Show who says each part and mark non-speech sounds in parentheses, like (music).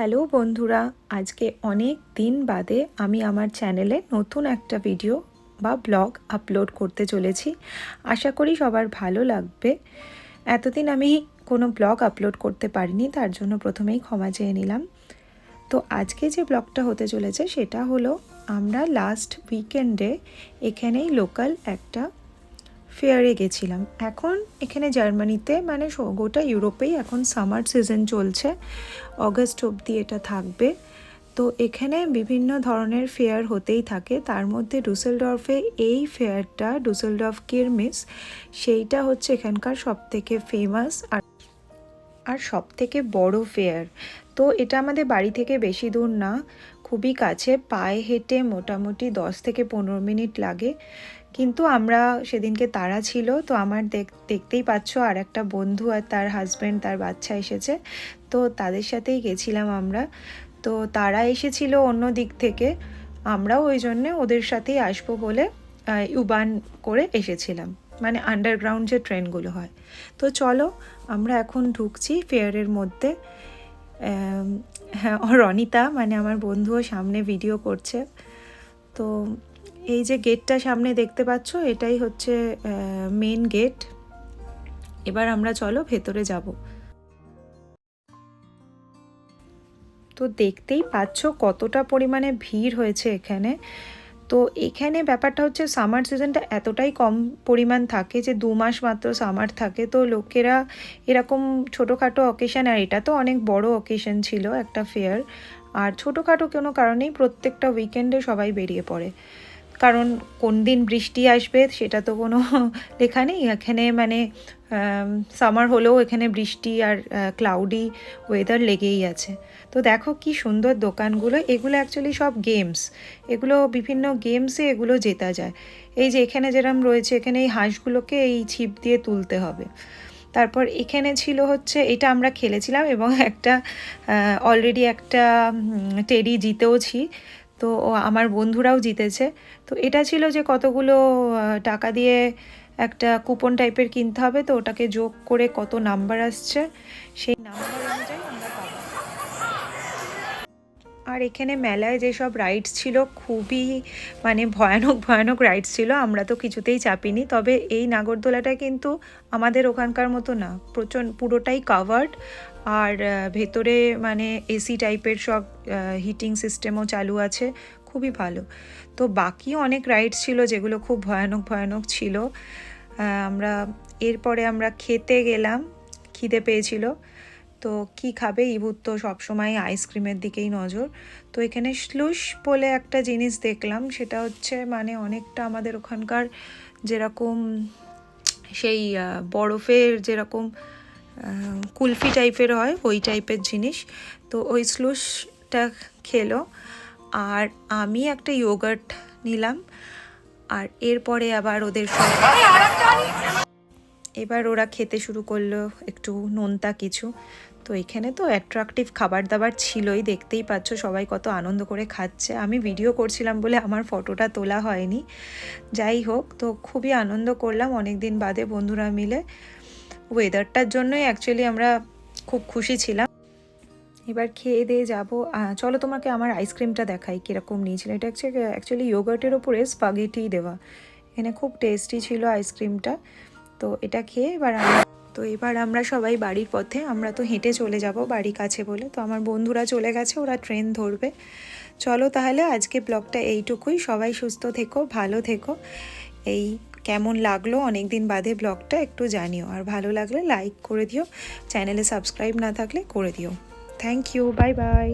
Speaker 1: Hello বন্ধুরা, আজকে অনেক দিন বাদে আমি আমার চ্যানেলে নতুন একটা ভিডিও বা ব্লগ আপলোড করতে চলেছি। আশা করি সবার ভালো লাগবে। এতদিন আমি কোনো ব্লগ আপলোড করতে পারিনি, তার জন্য প্রথমেই ক্ষমা চেয়ে নিলাম। তো আজকে যে ব্লগটা হতে চলেছে, সেটা হলো আমরা লাস্ট উইকেন্ডে এখানেই লোকাল একটা ফেয়ারে গেছিলাম। এখন এখানে জার্মানিতে মানে গোটা ইউরোপেই এখন সামার সিজন চলছে। অগস্ট অবধি এটা থাকবে। তো এখানে বিভিন্ন ধরনের ফেয়ার হতেই থাকে। তার মধ্যে ডুসেলডর্ফে এই ফেয়ারটা, ডুসেলডর্ফ কিরমিস, সেইটা হচ্ছে এখানকার সবথেকে ফেমাস আর আর সব থেকে বড় ফেয়ার। তো এটা আমাদের বাড়ি থেকে বেশি দূর না, খুবই কাছে, পায়ে হেঁটে মোটামুটি দশ থেকে পনেরো মিনিট লাগে। কিন্তু আমরা সেদিনকে তারা ছিল, তো আমার দেখ, দেখতেই পাচ্ছ আর একটা বন্ধু আর তার হাজব্যান্ড তার বাচ্চা এসেছে, তো তাদের সাথেই গেছিলাম আমরা। তো তারা এসেছিল অন্য দিক থেকে, আমরাও ওই জন্যে ওদের সাথেই আসব বলে ইউবান করে এসেছিলাম। মানে আন্ডারগ্রাউন্ড যে ট্রেনগুলো হয়। তো চলো, আমরা এখন ঢুকছি ফেয়ারের মধ্যে। হ্যাঁ রনিতা মানে আমার বন্ধুও সামনে ভিডিও করছে। তো এই যে গেটটা সামনে দেখতে পাচ্ছ, এটাই হচ্ছে মেন গেট এবার আমরা চলো ভেতরে যাব। তো দেখতেই পাচ্ছ কতটা পরিমাণে ভিড় হয়েছে এখানে। তো এখানে ব্যাপারটা হচ্ছে সামার সিজনটা এতটাই কম পরিমাণ থাকে যে দু মাস মাত্র সামার থাকে। তো লোকেরা এরকম ছোটোখাটো অকেশন আর এটা তো অনেক বড় অকেশন ছিল একটা ফেয়ার আর ছোটোখাটো কোনো কারণেই প্রত্যেকটা উইকেন্ডে সবাই বেরিয়ে পড়ে। কারণ কোন দিন বৃষ্টি আসবে সেটা তো কোনো (laughs) লেখা নেই। এখানে মানে সামার হলেও এখানে বৃষ্টি আর ক্লাউডি ওয়েদার লেগেই আছে। তো দেখো কি সুন্দর দোকানগুলো, এগুলো অ্যাকচুয়ালি সব গেমস এগুলো বিভিন্ন গেমসে এগুলো জেতা যায়। এই যে এখানে যেরম রয়েছে, এখানে এই হাঁসগুলোকে এই ছিপ দিয়ে তুলতে হবে। তারপর এখানে ছিল হচ্ছে, এটা আমরা খেলেছিলাম এবং একটা অলরেডি একটা টেডি জিতেওছি। তো আমার বন্ধুরাও জিতেছে। তো এটা ছিল যে কতগুলো টাকা দিয়ে একটা কুপন টাইপের কিনতে হবে, তো ওটাকে যোগ করে কত নাম্বার আসছে, সেই নাম্বার আর এখানে মেলায় যেসব রাইডস ছিল, খুবই মানে ভয়ানক ভয়ানক রাইডস ছিল। আমরা তো কিছুতেই চাপিনি। তবে এই নাগরদোলাটা কিন্তু আমাদের ওখানকার মতো না। প্রচণ্ড পুরোটাই কাভার্ড আর ভেতরে মানে এসি টাইপের সব হিটিং সিস্টেমও চালু আছে। খুবই ভালো। তো বাকি অনেক রাইডস ছিল যেগুলো খুব ভয়ানক ভয়ানক ছিল। আমরা, এরপরে আমরা খেতে গেলাম। খিদে পেয়েছিল। তো কি খাবে? ইভুর তো সবসময় আইসক্রিমের দিকেই নজর। তো এখানে স্লুশ বলে একটা জিনিস দেখলাম, সেটা হচ্ছে মানে অনেকটা আমাদের ওখানকার যেরকম সেই বরফের যেরকম কুলফি টাইপের হয়, ওই টাইপের জিনিস। তো ওই স্লুশটা খেলো। আর আমি একটা ইয়োগার্ট নিলাম। আর এরপরে আবার ওদের এবার ওরা খেতে শুরু করল একটু নোনতা কিছু। তো এখানে তো অ্যাট্রাকটিভ খাবার দাবার ছিলই, দেখতেই পাচ্ছ সবাই কত আনন্দ করে খাচ্ছে। আমি ভিডিও করছিলাম বলে আমার ফটোটা তোলা হয়নি। যাই হোক, তো খুবই আনন্দ করলাম অনেক দিন বাদে বন্ধুরা মিলে। ওয়েদারটার জন্যই অ্যাকচুয়ালি আমরা খুব খুশি ছিলাম। এবার খেয়ে দিয়ে যাব। চলো তোমাকে আমার আইসক্রিমটা দেখাই কীরকম নিয়েছিল। এটা অ্যাকচুয়ালি ইয়োগার্টের ওপরে স্পাগেটি দেওয়া। এখানে খুব টেস্টি ছিল আইসক্রিমটা তো এটা খেয়ে এবার আমরা তো এবার আমরা সবাই বাড়ির পথে, আমরা তো হেঁটে চলে যাব বাড়ি কাছে বলে। তো আমার বন্ধুরা চলে গেছে, ওরা ট্রেন ধরবে। চলো তাহলে আজকে ব্লগটা এইটুকুই। সবাই সুস্থ থেকো, ভালো থেকো। এই কেমন লাগল অনেক দিন বাদে ব্লগটা একটু জানিও। আর ভালো লাগলে লাইক করে দিও। চ্যানেলে সাবস্ক্রাইব না থাকলে করে দিও। Thank you, bye bye.